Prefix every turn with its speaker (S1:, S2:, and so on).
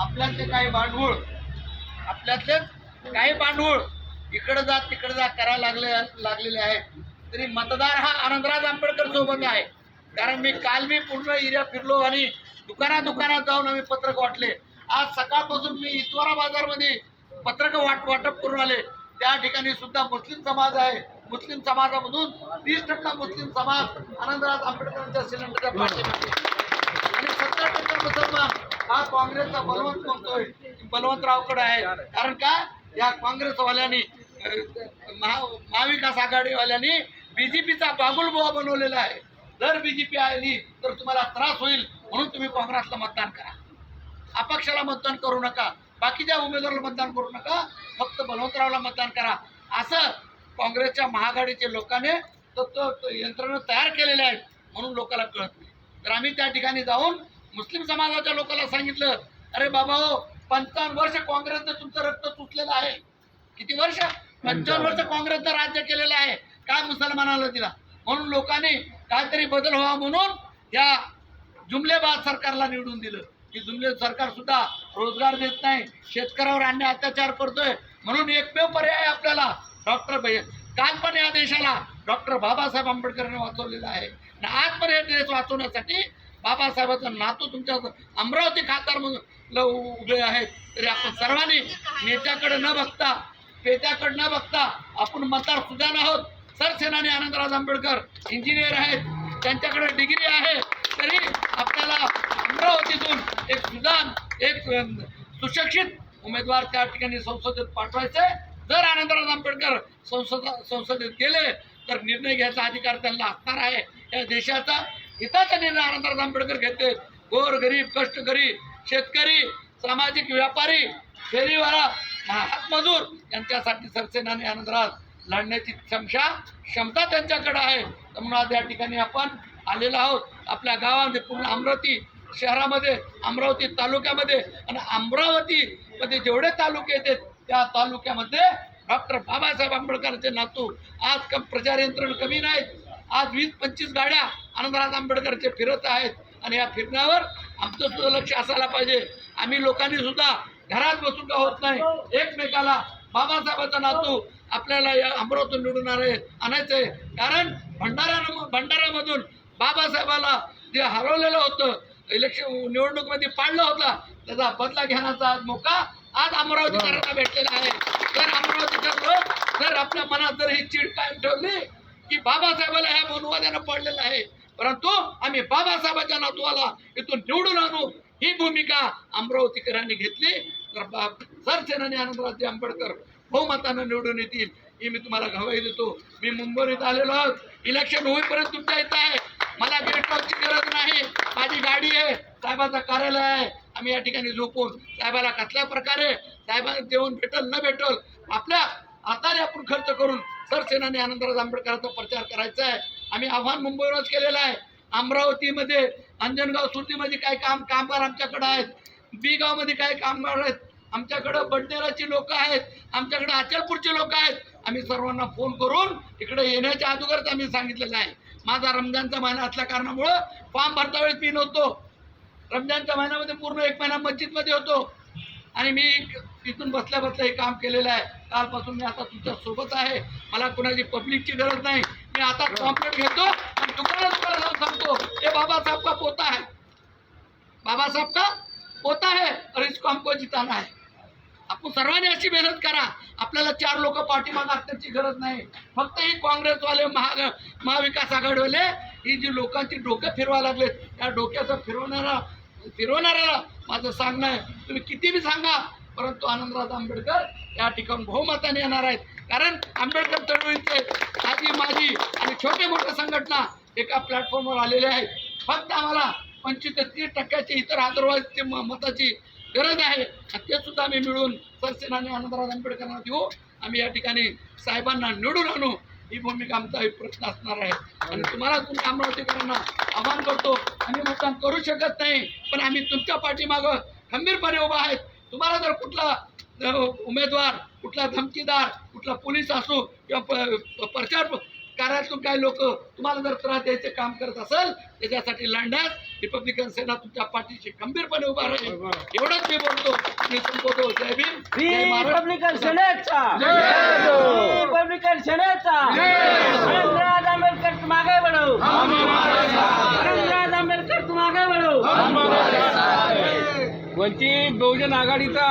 S1: आपल्यातले काही भांडवळ आपल्यातलेच काही भांडवळ इकडं जा तिकडं जा करायला लागले लागलेले आहेत. तरी मतदार हा आनंदराज आंबेडकर सोबत आहे. कारण मी काल मी पूर्ण एरिया फिरलो आणि दुकाना दुकानात जाऊन आम्ही पत्रक वाटले. आज सकाळपासून मी इतवारा बाजारमध्ये पत्रक वाट वाटप करून आले. त्या ठिकाणी सुद्धा मुस्लिम समाज आहे. मुस्लिम समाजामधून तीस टक्का मुस्लिम समाज आनंदराज आंबेडकरांच्या सिलेंडरच्या पाठीमागे. आणि सत्तर टक्के मुसलमान हा काँग्रेसचा बलवंत म्हणतोय बलवंतरावकडे आहे. कारण का? या काँग्रेसवाल्यांनी महाविकास आघाडीवाल्यांनी बीजेपीचा बागुलबुवा बनवलेला आहे. जर बीजेपी आली तर तुम्हाला त्रास होईल. म्हणून तुम्ही काँग्रेसला मतदान करा. अपक्षाला मतदान करू नका. बाकीच्या उमेदवाराला मतदान करू नका. फक्त बलवंतरावला मतदान करा. असं काँग्रेसच्या महाआघाडीचे लोकांनी तो यंत्रणा तयार केलेल्या आहेत. म्हणून लोकांना कळत नाही. तर आम्ही त्या ठिकाणी जाऊन मुस्लिम समाजाच्या लोकांना सांगितलं अरे बाबा हो पंचावन्न वर्ष काँग्रेसनं तुमचं रक्त चुचलेलं आहे. किती वर्ष? पंचावन्न वर्ष काँग्रेसनं राज्य केलेलं आहे. काय मुसलमानाला दिला म्हणून लोकांनी काहीतरी बदल व्हावा म्हणून या जुमलेबाज सरकारला निवडून दिलं. की जुमले सरकार सुद्धा रोजगार देत नाही शेतकऱ्यावर अन्याय अत्याचार करतोय. म्हणून एकमेव पर्याय आपल्याला डॉक्टर काल पण या देशाला डॉक्टर बाबासाहेब आंबेडकरांनी वाचवलेला आहे. आणि आज पण हे देश वाचवण्यासाठी बाबासाहेबांचा नातू तुमच्या अमरावती खासदार म्हणून ल- उभे आहेत. तरी आपण सर्वांनी नेत्याकडे न बघता पेत्याकडे न बघता आपण मतदार सुजाण आहोत. सरसेनानी आनंदराज आंबेडकर इंजिनियर आहेत. त्यांच्याकडे डिग्री आहे. तरी आपल्याला अमरावतीतून एक सुजान एक सुशिक्षित उमेदवार त्या ठिकाणी संसदेत पाठवायचे. जर आनंदराज आंबेडकर संसद संसदेत गेले तर निर्णय घ्यायचा अधिकार त्यांना असणार आहे. या देशाचा हिताचा निर्णय आनंदराज आंबेडकर घेते गोर गरीब कष्टकरी शेतकरी सामाजिक व्यापारी फेरीवाला हातमजूर यांच्यासाठी सरसेनाने आनंदराज लढण्याची क्षमता क्षमता त्यांच्याकडे आहे. तर म्हणून आज या ठिकाणी आपण आलेलो आहोत. आपल्या गावामध्ये पूर्ण अमरावती शहरामध्ये अमरावती तालुक्यामध्ये आणि अमरावतीमध्ये जेवढे तालुके येतात त्या तालुक्यामध्ये डॉक्टर बाबासाहेब आंबेडकरांचे नातू आज कम प्रचार यंत्रण कमी नाहीत. आज वीस पंचवीस गाड्या आनंदराज आंबेडकरचे फिरत आहेत. आणि या फिरण्यावर आमचं सुद्धा लक्ष असायला पाहिजे. आम्ही लोकांनी सुद्धा घरात बसून का होत नाही? एकमेकाला बाबासाहेबांचा नातू आपल्याला या अमरावतून निवडून आहे आणायचं. आहे कारण भंडारा भंडाऱ्यामधून बाबासाहेबाला जे हरवलेलं होतं इलेक्शन निवडणुकीमध्ये पाडलं होतं त्याचा बदला घेण्याचा आज मौका आज अमरावतीकरांना भेटलेला आहे. तर अमरावतीकर लोक जर आपल्या मनात जर ही चीड कायम ठेवली की बाबासाहेबाला ह्या अनुवादानं पडलेलं आहे. परंतु आम्ही बाबासाहेबाच्या नातवाला इथून निवडून आणू. ही भूमिका अमरावतीकरांनी घेतली. तर बाब सरसेनाने आनंदराजे आंबेडकर बहुमतानं निवडून येतील ही मी तुम्हाला गवाही देतो. मी मुंबईत आलेलो आहोत. इलेक्शन होईपर्यंत तुमच्या इथं आहे. मला गेट गरज नाही. माझी गाडी आहे. साहेबाचं कार्यालय आहे. आम्ही या ठिकाणी झोपून साहेबाला कसल्या प्रकारे साहेबांना देऊन भेटल न भेटल आपल्या हाताने आपण खर्च करून सरसेनाने आनंदराज आंबेडकरांचा प्रचार करायचा आहे. आम्ही आव्हान मुंबईवरच केलेलं आहे. अमरावतीमध्ये अंजनगाव सुर्तीमध्ये काय काम कामगार आमच्याकडं आहेत. बीगावमध्ये काय कामगार आहेत. आमच्याकडं बडनेराची लोक आहेत. आमच्याकडं अचलपूरची लोक आहेत. आम्ही सर्वांना फोन करून इकडे येण्याच्या अगोदरच आम्ही सांगितलेलं आहे. माझा रमजानचा महिना असल्या कारणामुळं फॉर्म भरता वेळेस मी नव्हतो. रमजानच्या महिन्यामध्ये पूर्ण एक महिना मस्जिदमध्ये होतो. आणि मी तिथून बसल्या बसल्या हे काम केलेलं आहे. कालपासून मी आता तुमच्यासोबत आहे. मला कुणाची पब्लिकची गरज नाही. मी आता कॉम्प्लेट घेतो आणि दुकाना दुकाना जाऊन सांगतो हे बाबासाहेब का पोता है बाबासाहेब का पोता है और इसको जिताना है आपण सर्वांनी अशी मेहनत करा. आपल्याला चार लोक पाठीमागे असण्याची गरज नाही. फक्त ही काँग्रेसवाले महा महाविकास आघाडीवाले ही जी लोकांची डोकं फिरवायला लागलेत त्या डोक्याचं फिरवणारा फिरवणाऱ्याला माझं सांगणं आहे. तुम्ही किती बी सांगा परंतु आनंदराज आंबेडकर या ठिकाणी बहुमताने येणार आहेत. कारण आंबेडकर चळवळीचे आजी माझी आणि छोटे मोठे संघटना एका प्लॅटफॉर्मवर आलेले आहेत. फक्त आम्हाला पंचवीस ते तीस टक्क्याची इतर अदरवाईजची मताची गरज आहे. आणि ते सुद्धा आम्ही मिळून सरसेनाने आनंदराज आंबेडकरांना देऊ. आम्ही या ठिकाणी साहेबांना निवडून आणू. ही भूमिका आमचा एक प्रश्न असणार आहे. आणि तुम्हाला तुमच्या अमरावतीकरांना आव्हान करतो. आम्ही मतदान करू शकत नाही. पण आम्ही तुमच्या पाठीमागं खंबीरपणे उभा आहेत. तुम्हाला जर कुठला उमेदवार कुठला धमकीदार कुठला पोलीस असो किंवा प्रचार कार्यातून काही लोक तुम्हाला जर त्रास द्यायचे काम करत असेल त्याच्यासाठी लढण्यास रिपब्लिकन सेना तुमच्या पाठीशी खंबीरपणे उभा राहील एवढंच मी बोलतो मी संपवतो जय भीम.
S2: रिपब्लिकन सेनेचा रिपब्लिकन सेनेचा आनंदराज आंबेडकर तुम आगे बढ़ो आनंदराज आंबेडकर तुम आगे बढ़ो
S3: वंचित बहुजन आघाडीचा.